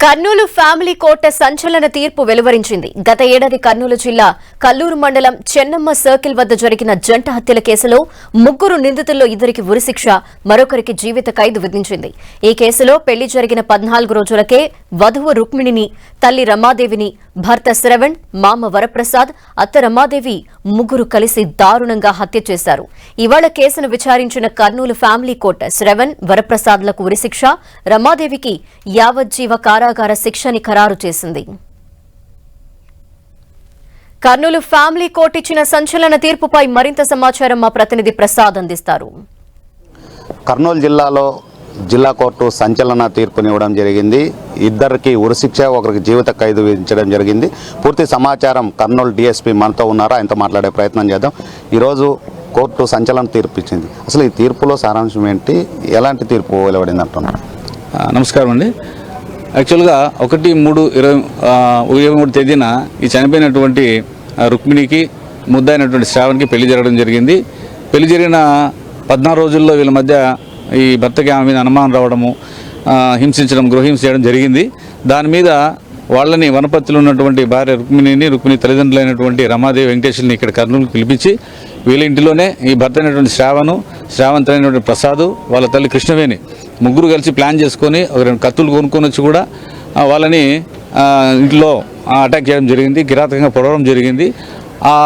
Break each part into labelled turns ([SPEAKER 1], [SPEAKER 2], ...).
[SPEAKER 1] Kurnool family court సంచలన తీర్పు వెలువరించింది. గత ఏడాది కర్నూలు జిల్లా కల్లూరు మండలం చెన్నమ్మ సర్కిల్ వద్ద జరిగిన జంట హత్యల కేసులో ముగ్గురు నిందితుల్లో ఇద్దరికి ఉరిశిక్ష మరొకరికి జీవిత ఖైదు విధించింది. ఈ కేసులో పెళ్ళి జరిగిన పద్నాలుగు రోజులకే వధువు రుక్మిణిని తల్లి రమాదేవిని భర్త శ్రవణ్ మామ వరప్రసాద్ అత్త రమాదేవి ముగ్గురు కలిసి దారుణంగా హత్య చేశారు. ఇవాళ కేసును విచారించిన కర్నూలు ఫ్యామిలీ కోర్టు శ్రవణ్ వరప్రసాద్లకు ఉరిశిక్ష రమాదేవికి యావజ్జీవ కారాగార శిక్షని ఖరారు చేసింది. కర్నూలు ఫ్యామిలీ కోర్టు ఇచ్చిన సంచలన తీర్పుపై మరింత సమాచారం మా ప్రతినిధి ప్రసాద్ అందిస్తారు.
[SPEAKER 2] కర్నూలు జిల్లాలో జిల్లా కోర్టు సంచలన తీర్పునివ్వడం జరిగింది. ఇద్దరికి ఉరిశిక్ష ఒకరికి జీవిత ఖైదు విధించడం జరిగింది. పూర్తి సమాచారం కర్నూలు డిఎస్పీ మనతో ఉన్నారు. ఆయనతో మాట్లాడే ప్రయత్నం చేద్దాం. ఈరోజు కోర్టు సంచలన తీర్పు ఇచ్చింది. అసలు ఈ తీర్పులో సారాంశం ఏంటి? ఎలాంటి తీర్పు వెలువడింది అంటున్నారు
[SPEAKER 3] ఆ, నమస్కారం అండి. యాక్చువల్గా ఒకటి మూడు ఇరవై ఇరవై మూడు తేదీన ఈ చనిపోయినటువంటి రుక్మిణికి రుక్మిణికి ముద్దైనటువంటి శ్రావణ్కి పెళ్ళి జరగడం జరిగింది. పెళ్ళి జరిగిన పద్నాలుగు రోజుల్లో వీళ్ళ మధ్య ఈ భర్తకి ఆమె మీద అనుమానం రావడము హింసించడం గృహహింస చేయడం జరిగింది. దాని మీద వాళ్ళని వనపర్తిలో ఉన్నటువంటి భార్య రుక్మిణిని రుక్మిణి తల్లిదండ్రులైనటువంటి రమాదేవి వెంకటేశ్వరిని ఇక్కడ కర్నూలు పిలిపించి వీళ్ళ ఇంటిలోనే ఈ భర్త అయినటువంటి శ్రావణు శ్రావణ్ అయినటువంటి ప్రసాదు వాళ్ళ తల్లి కృష్ణవేణి ముగ్గురు కలిసి ప్లాన్ చేసుకొని ఒక రెండు కత్తులు కొనుక్కొని వచ్చి కూడా వాళ్ళని ఇంట్లో అటాక్ చేయడం జరిగింది కిరాతకంగా పొడవడం జరిగింది. ఆ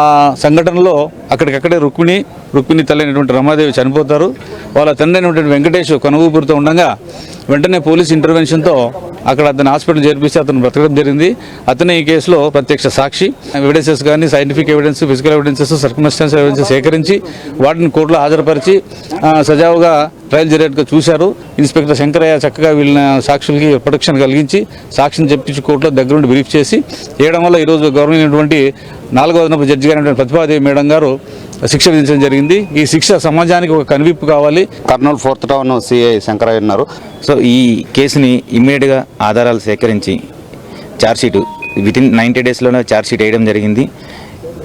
[SPEAKER 3] సంఘటనలో అక్కడికక్కడే రుక్మిణి రుక్మిణి తల్లి అయినటువంటి రమాదేవి చనిపోతారు. వాళ్ళ తండ్రి అయినటువంటి వెంకటేష్ కనుగూపురుతో ఉండగా వెంటనే పోలీస్ ఇంటర్వెన్షన్తో అక్కడ అతను హాస్పిటల్ చేర్పిస్తే అతను బ్రతకడం జరిగింది. అతను ఈ కేసులో ప్రత్యక్ష సాక్షి. ఎవిడెన్సెస్ కానీ scientific evidence physical evidences circumstance evidence సేకరించి వాటిని కోర్టులో హాజరుపరిచి సజావుగా ట్రయల్ జరిగేట్టుగా చూశారు. ఇన్స్పెక్టర్ శంకరయ్య చక్కగా వీళ్ళ సాక్షులకి ప్రొటెక్షన్ కలిగించి సాక్షిని చెప్పించి కోర్టులో దగ్గరుండి బ్రీఫ్ చేసి చేయడం వల్ల ఈరోజు గవర్నమెంట్ నాలుగో అదనపు జడ్జి గారి ప్రతిపాదేవి మేడం గారు శిక్ష విధించడం జరిగింది. ఈ శిక్ష సమాజానికి ఒక కనువిప్పు కావాలి.
[SPEAKER 2] Kurnool fourth town CI Shankaraiah ఉన్నారు.
[SPEAKER 4] సో ఈ కేసుని ఇమ్మీడియట్గా ఆధారాలు సేకరించి ఛార్జ్షీటు వితిన్ నైంటీ డేస్లోనే ఛార్జ్షీట్ వేయడం జరిగింది.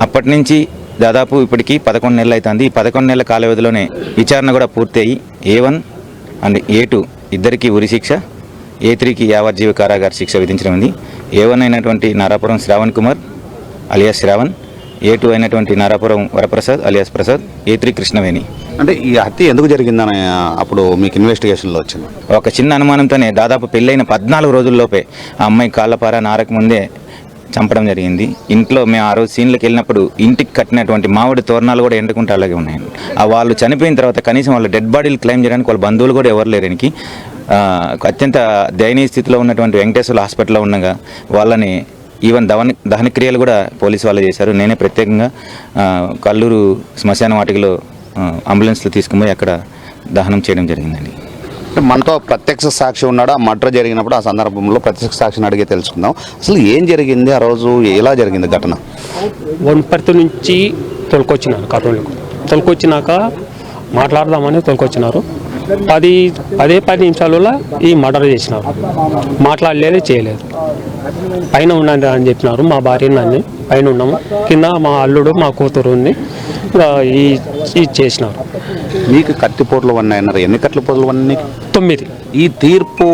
[SPEAKER 4] అప్పటి నుంచి దాదాపు ఇప్పటికి పదకొండు నెలలు అవుతుంది ఈ పదకొండు నెలల కాల వ్యవధిలోనే విచారణ కూడా పూర్తి అయ్యి A one and A two ఇద్దరికి ఉరి శిక్ష ఏ త్రీకి యావజ్జీవ కారాగార శిక్ష విధించడం ఉంది. ఏ వన్ అయినటువంటి Narapuram Shravan Kumar alias Shravan A two అయినటువంటి Narapuram Varaprasad alias Prasad A three Krishnaveni.
[SPEAKER 2] అంటే ఈ హత్య ఎందుకు జరిగిందని అప్పుడు మీకు ఇన్వెస్టిగేషన్లో వచ్చింది?
[SPEAKER 4] ఒక చిన్న అనుమానంతోనే దాదాపు పెళ్ళైన పద్నాలుగు రోజుల్లోపే ఆ అమ్మాయి కాళ్ళపార నారక ముందే చంపడం జరిగింది. ఇంట్లో మేము ఆ రోజు సీన్లకు వెళ్ళినప్పుడు ఇంటికి కట్టినటువంటి మామిడి తోరణాలు కూడా ఎండుకుంటే అలాగే ఉన్నాయండి ఆ వాళ్ళు చనిపోయిన తర్వాత కనీసం వాళ్ళ డెడ్ బాడీలు క్లెయిమ్ చేయడానికి వాళ్ళ బంధువులు కూడా ఎవరు లేరానికి అత్యంత దయనీయ స్థితిలో ఉన్నటువంటి వెంకటేశ్వర హాస్పిటల్లో ఉండగా వాళ్ళని ఈవెన్ దవన దహన క్రియలు కూడా పోలీసు వాళ్ళు చేశారు. నేనే ప్రత్యేకంగా కల్లూరు శ్మశాన వాటికలో అంబులెన్స్లో తీసుకుపోయి అక్కడ దహనం చేయడం జరిగిందండి.
[SPEAKER 2] మనతో ప్రత్యక్ష సాక్షి ఉన్నాడు? ఆ మర్డర్ జరిగినప్పుడు ఆ సందర్భంలో ప్రత్యక్ష సాక్షిని అడిగి తెలుసుకుందాం. అసలు ఏం జరిగింది ఆ రోజు? ఎలా జరిగింది ఘటన?
[SPEAKER 5] వనపర్తి నుంచి తొలకొచ్చినారు కర్నూలుకు తొలకొచ్చినాక మాట్లాడదామని తొలకొచ్చినారు. పది పదే పది నిమిషాలలో ఈ మర్డర్ చేసినారు. మాట్లాడలేదు చేయలేదు. పైన ఉన్నది అని చెప్పినారు మా భార్య నన్ను. పైన ఉన్నాము. కింద మా అల్లుడు మా కూతురు ఉంది. ఈ ఇది చేసినారు.
[SPEAKER 2] మీకు కత్తిపోట్లు అన్నారు. ఎన్ని కత్తిపోట్లు అన్నీ
[SPEAKER 5] తొమ్మిది.
[SPEAKER 2] ఈ తీర్పు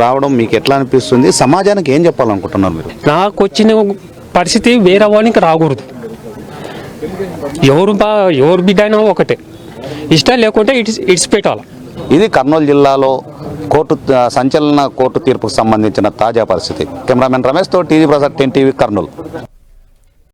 [SPEAKER 2] రావడం మీకు ఎట్లా అనిపిస్తుంది? సమాజానికి ఏం చెప్పాలనుకుంటున్నారు మీరు?
[SPEAKER 5] నాకు వచ్చిన పరిస్థితి వేరే వానికి రాకూడదు. ఎవరు బా ఎవరు బిడ్డ అయినా ఒకటే. ఇష్టం లేకుంటే ఇడిచి ఇడిచిపెట్టాలి
[SPEAKER 2] ఇది కర్నూలు జిల్లాలో కోర్టు సంచలన కోర్టు తీర్పుకు సంబంధించిన తాజా పరిస్థితి. Cameraman రమేష్తో TV Prasad ten TV Kurnool.